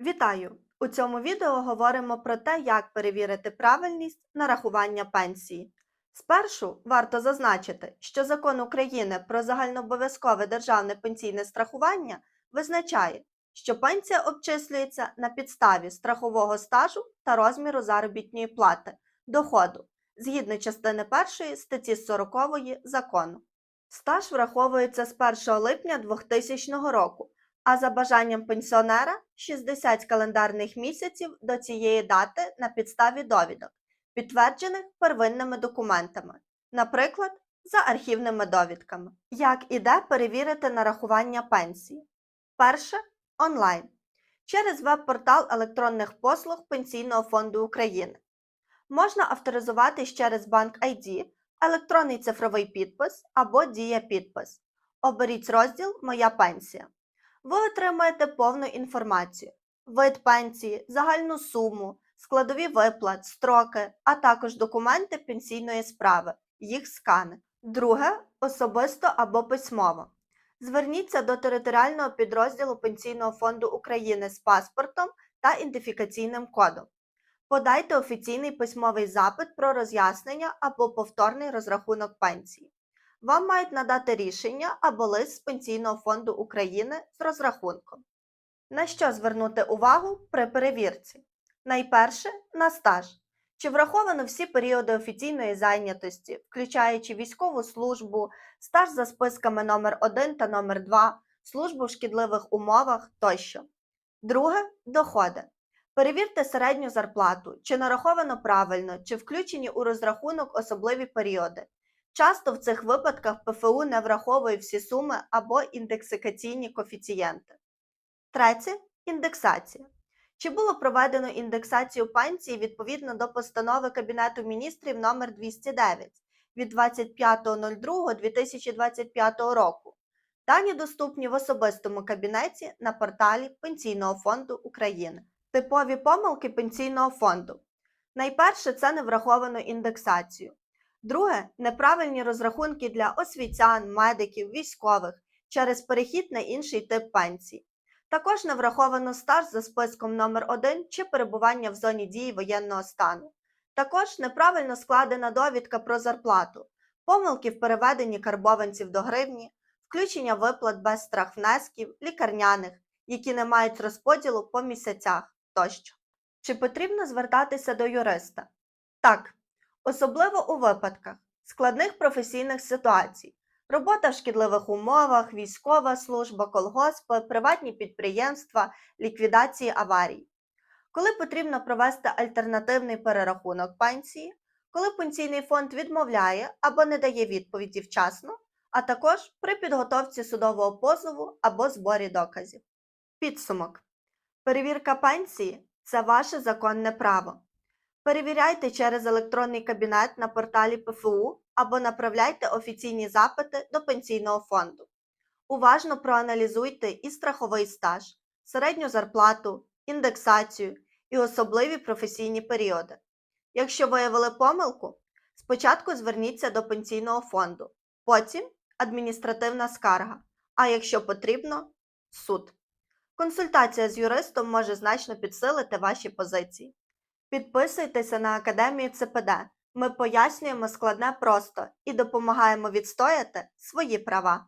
Вітаю! У цьому відео говоримо про те, як перевірити правильність нарахування пенсії. Спершу варто зазначити, що Закон України про загальнообов'язкове державне пенсійне страхування визначає, що пенсія обчислюється на підставі страхового стажу та розміру заробітної плати, доходу, згідно частини 1 статті 40 закону. Стаж враховується з 1 липня 2000 року а за бажанням пенсіонера 60 календарних місяців до цієї дати на підставі довідок, підтверджених первинними документами, наприклад, за архівними довідками. Як іде перевірити нарахування пенсії? Перше онлайн через веб-портал електронних послуг Пенсійного фонду України. Можна авторизуватись через банк ID, електронний цифровий підпис або Дія підпис. Оберіть розділ Моя пенсія ви отримаєте повну інформацію: вид пенсії, загальну суму, складові виплат, строки, а також документи пенсійної справи, їх скани. Друге особисто або письмово. Зверніться до територіального підрозділу Пенсійного фонду України з паспортом та ідентифікаційним кодом. Подайте офіційний письмовий запит про роз'яснення або повторний розрахунок пенсії вам мають надати рішення або лист з Пенсійного фонду України з розрахунком. На що звернути увагу при перевірці? Найперше на стаж. Чи враховано всі періоди офіційної зайнятості, включаючи військову службу, стаж за списками номер 1 та номер 2 службу в шкідливих умовах тощо. Друге доходи. Перевірте середню зарплату, чи нараховано правильно, чи включені у розрахунок особливі періоди. Часто в цих випадках ПФУ не враховує всі суми або індексикаційні коефіцієнти. Третє індексація. Чи було проведено індексацію пенсії відповідно до постанови Кабінету міністрів номер 209 від 25.02.2025 року? Дані доступні в особистому кабінеті на порталі Пенсійного фонду України. Типові помилки Пенсійного фонду. Найперше це не враховано індексацію. Друге неправильні розрахунки для освітян, медиків, військових через перехід на інший тип пенсій. Також не враховано стаж за списком номер 1 чи перебування в зоні дії воєнного стану. Також неправильно складена довідка про зарплату, помилки в переведенні карбованців до гривні, включення виплат без страхвнесків, лікарняних, які не мають розподілу по місяцях тощо. Чи потрібно звертатися до юриста? Так особливо у випадках складних професійних ситуацій, робота в шкідливих умовах, військова служба, колгоспи, приватні підприємства, ліквідації аварій. Коли потрібно провести альтернативний перерахунок пенсії, коли пенсійний фонд відмовляє або не дає відповіді вчасно, а також при підготовці судового позову або зборі доказів. Підсумок. Перевірка пенсії це ваше законне право. Перевіряйте через електронний кабінет на порталі ПФУ або направляйте офіційні запити до пенсійного фонду. Уважно проаналізуйте і страховий стаж, середню зарплату, індексацію і особливі професійні періоди. Якщо виявили помилку, спочатку зверніться до пенсійного фонду, потім адміністративна скарга, а якщо потрібно суд. Консультація з юристом може значно підсилити ваші позиції. Підписуйтеся на Академію ЦПД. Ми пояснюємо складне просто і допомагаємо відстояти свої права.